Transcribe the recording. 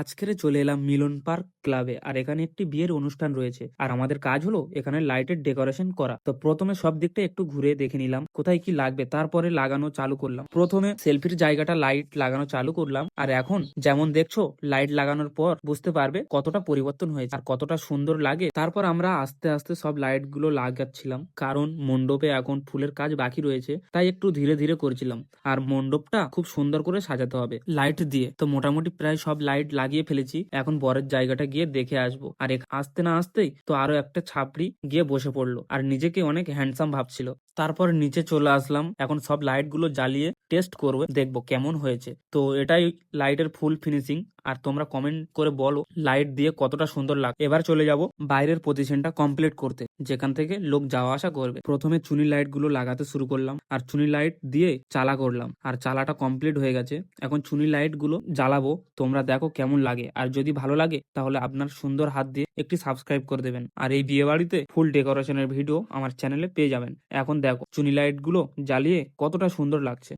আজকেরে চলে এলাম মিলন পার্ক ক্লাবে, আর এখানে একটি বিয়ের অনুষ্ঠান রয়েছে। আর আমাদের কাজ হলো এখানে লাইটের ডেকোরেশন করা। তো প্রথমে সব দিকটা একটু ঘুরে দেখে নিলাম, কোথায় কি লাগবে। তারপরে লাগানো চালু করলাম। প্রথমে সেলফির জায়গাটা লাইট লাগানো চালু করলাম। আর এখন যেমন দেখছ, লাইট লাগানোর পর বুঝতে পারবে কতটা পরিবর্তন হয়েছে আর কতটা সুন্দর লাগে। তারপর আমরা আস্তে আস্তে সব লাইটগুলো লাগাচ্ছিলাম, কারণ মণ্ডপে এখন ফুলের কাজ বাকি রয়েছে, তাই একটু ধীরে ধীরে করছিলাম। আর মণ্ডপটা খুব সুন্দর করে সাজাতে হবে লাইট দিয়ে। তো মোটামুটি প্রায় সব লাইট লাগিয়ে ফেলেছি। এখন বরের জায়গাটা গিয়ে দেখে আসব। আর আসতে না আসতেই তো আরও একটা ছাপড়ি গিয়ে বসে পড়ল। আর নিজেকে অনেক হ্যান্ডসাম ভাবছিল। তারপর নিচে চলে আসলাম। এখন সব লাইটগুলো জ্বালিয়ে টেস্ট করব, দেখব কেমন হয়েছে। তো এটাই লাইটের ফুল ফিনিশিং আর তোমরা কমেন্ট করে বলো লাইট দিয়ে কতটা সুন্দর লাগে এবার চলে যাব বাইরের পজিশনটা কমপ্লিট করতে, যেখান থেকে লোক যাওয়া আসা করবে। প্রথমে চুনি লাইটগুলো লাগাতে শুরু করলাম, আর চুনি লাইট দিয়ে চালা করলাম। আর চালাটা কমপ্লিট হয়ে গেছে। এখন চুনি লাইটগুলো জ্বালাবো, তোমরা দেখো কেমন লাগে। আর যদি ভালো লাগে, তাহলে আপনার সুন্দর হাত দিয়ে একটি সাবস্ক্রাইব করে দেবেন। আর এই বিয়ে বাড়িতে ফুল ডেকোরেশনের ভিডিও আমার চ্যানেলে পেয়ে যাবেন। এখন দেখো, চুনি লাইটগুলো জ্বালিয়ে কতটা সুন্দর লাগছে।